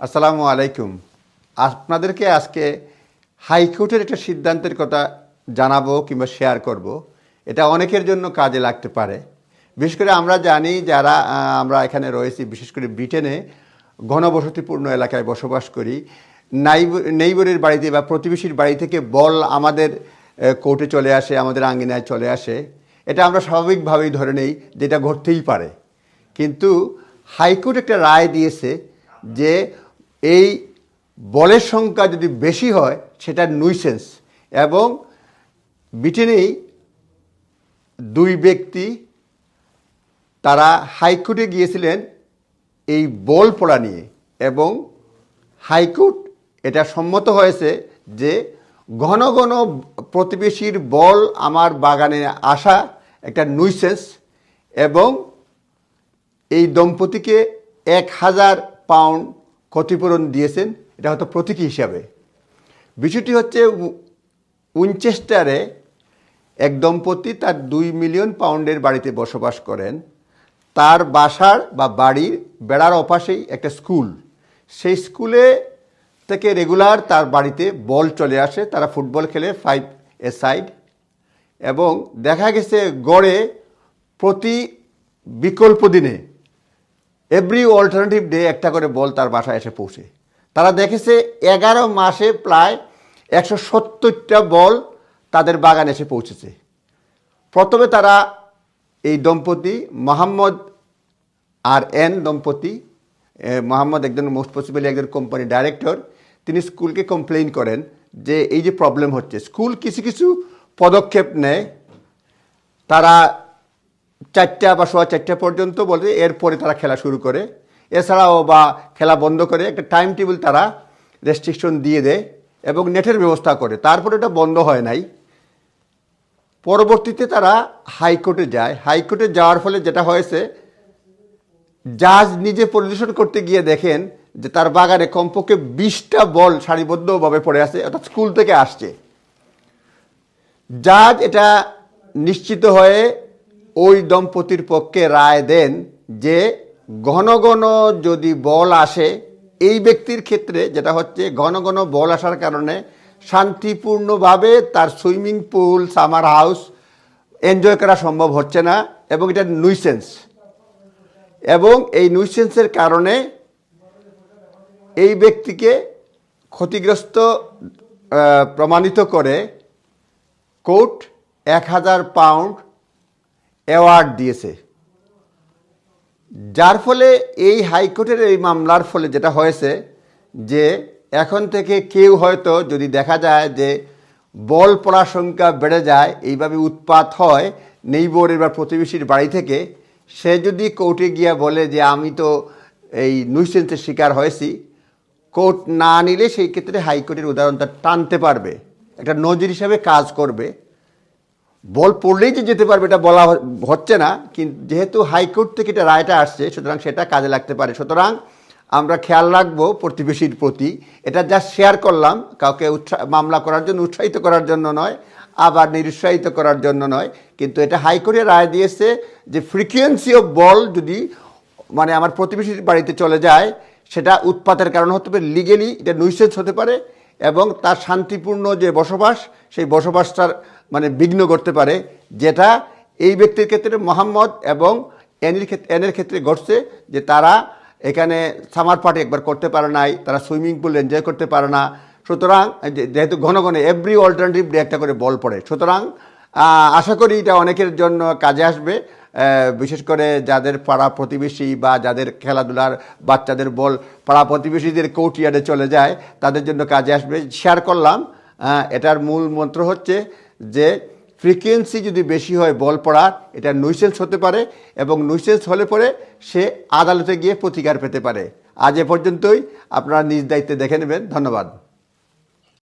আসসালামু আলাইকুম। আপনাদেরকে আজকে হাইকোর্টের একটা সিদ্ধান্তের কথা জানাব কিংবা শেয়ার করব। এটা অনেকের জন্য কাজে লাগতে পারে। বিশেষ করে আমরা জানি যারা আমরা এখানে রয়েছি, বিশেষ করে ব্রিটেনে, ঘনবসতিপূর্ণ এলাকায় বসবাস করি। নাইব, নেইবরের বাড়িতে বা প্রতিবেশীর বাড়ি থেকে বল আমাদের কোর্টে চলে আসে, আমাদের আঙ্গিনায় চলে আসে। এটা আমরা স্বাভাবিকভাবেই ধরে নেই যেটা ঘটতেই পারে। কিন্তু হাইকোর্ট একটা রায় দিয়েছে যে এই বলের সংখ্যা যদি বেশি হয় সেটা নুইসেন্স এবং ব্রিটেনেই দুই ব্যক্তি তারা হাইকোর্টে গিয়েছিলেন এই বল পড়া নিয়ে এবং হাইকোর্ট এটা সম্মত হয়েছে যে ঘন ঘন প্রতিবেশীর বল আমার বাগানে আসা একটা নুইসেন্স এবং এই দম্পতিকে এক হাজার পাউন্ড ক্ষতিপূরণ দিয়েছেন, এটা হয়তো প্রতীকী হিসাবে। বিষয়টি হচ্ছে উইনচেস্টারে এক দম্পতি তার দুই মিলিয়ন পাউন্ডের বাড়িতে বসবাস করেন। তার বাসার বা বাড়ির বেড়ার অপাশেই একটা স্কুল। সেই স্কুলে থেকে রেগুলার তার বাড়িতে বল চলে আসে, তারা ফুটবল খেলে ফাইভ এ সাইড এবং দেখা গেছে গড়ে প্রতি বিকল্প দিনে এভরি অল্টারনেটিভ ডে একটা করে বল তার বাসায় এসে পৌঁছে। তারা দেখেছে এগারো মাসে প্রায় একশো সত্তরটা বল তাদের বাগানে এসে পৌঁছেছে। প্রথমে তারা এই দম্পতি মোহাম্মদ আর এন দম্পতি মোহাম্মদ একজন মোস্ট পসিবলি একজন কোম্পানি ডাইরেক্টর তিনি স্কুলকে কমপ্লেইন করেন যে এই যে প্রবলেম হচ্ছে। স্কুল কিছু কিছু পদক্ষেপ নেয়। তারা চারটা বা সোয়া চারটা পর্যন্ত বলে এরপরে তারা খেলা শুরু করে। এছাড়াও বা খেলা বন্ধ করে একটা টাইম টেবিল তারা রেস্ট্রিকশন দিয়ে দেয় এবং নেটের ব্যবস্থা করে। তারপরে এটা বন্ধ হয় নাই। পরবর্তীতে তারা হাইকোর্টে যায়। হাইকোর্টে যাওয়ার ফলে যেটা হয়েছে, জাজ নিজে পরিদর্শন করতে গিয়ে দেখেন যে তার বাগানে কমপক্ষে বিশটা বল সারিবদ্ধভাবে পড়ে আছে, অর্থাৎ স্কুল থেকে আসছে। জাজ এটা নিশ্চিত হয়ে ওই দম্পতির পক্ষে রায় দেন যে ঘন ঘন যদি বল আসে, এই ব্যক্তির ক্ষেত্রে যেটা হচ্ছে ঘন ঘন বল আসার কারণে শান্তিপূর্ণভাবে তার swimming pool, summer house enjoy করা সম্ভব হচ্ছে না এবং এটা নুইসেন্স এবং এই নুইসেন্সের কারণে এই ব্যক্তিকে ক্ষতিগ্রস্ত প্রমাণিত করে কোর্ট এক হাজার পাউন্ড অ্যাওয়ার্ড দিয়েছে। যার ফলে এই হাইকোর্টের এই মামলার ফলে যেটা হয়েছে যে এখন থেকে কেউ হয়তো যদি দেখা যায় যে বল পড়ার সংখ্যা বেড়ে যায়, এইভাবে উৎপাত হয় নেইবরের বা প্রতিবেশীর বাড়ি থেকে, সে যদি কোর্টে গিয়ে বলে যে আমি তো এই নুইসেন্সের শিকার হয়েছি, কোর্ট না নিলে সেই ক্ষেত্রে হাইকোর্টের উদাহরণটা টানতে পারবে। একটা নজির হিসাবে কাজ করবে। বল পড়লেই যে যেতে পারবে, এটা বলা হচ্ছে না, কিন্তু যেহেতু হাইকোর্ট থেকে এটা রায়টা আসছে, সুতরাং সেটা কাজে লাগতে পারে। সুতরাং আমরা খেয়াল রাখব প্রতিবেশীর প্রতি, এটা যা শেয়ার করলাম, কাউকে উৎসাহ মামলা করার জন্য, উৎসাহিত করার জন্য নয়, আবার নিরুৎসাহিত করার জন্য নয়, কিন্তু এটা হাইকোর্টে রায় দিয়েছে যে ফ্রিকুয়েন্সি অফ বল যদি মানে আমার প্রতিবেশীর বাড়িতে চলে যায়, সেটা উৎপাতের কারণ হতে পারে লিগেলি এটা নুইসেন্স হতে পারে, এবং তার শান্তিপূর্ণ যে বসবাস, সেই বসবাসটার মানে বিঘ্ন করতে পারে, যেটা এই ব্যক্তির ক্ষেত্রে মোহাম্মদ এবং এনির ক্ষেত্রে এনের ক্ষেত্রে ঘটছে যে তারা এখানে সামার পার্টি একবার করতে পারে নাই, তারা সুইমিং পুল এনজয় করতে পারে না। সুতরাং যেহেতু ঘন ঘন এভরি অল্টারনেটিভ ডে একটা করে বল পড়ে। সুতরাং আশা করি এটা অনেকের জন্য কাজে আসবে। বিশেষ করে যাদের পাড়া প্রতিবেশী বা যাদের খেলাধুলার বাচ্চাদের বল পাড়া প্রতিবেশীদের কোর্টিয়ার্ডে চলে যায়, তাদের জন্য কাজে আসবে। শেয়ার করলাম। এটার মূল মন্ত্র হচ্ছে যে ফ্রিকোয়েন্সি যদি বেশি হয় বল পড়ার এটা নুইসেন্স হতে পারে এবং নুইসেন্স হলে পরে সে আদালতে গিয়ে প্রতিকার পেতে পারে। আজ এ পর্যন্তই। আপনারা নিজ দায়িত্বে দেখে নেবেন। ধন্যবাদ।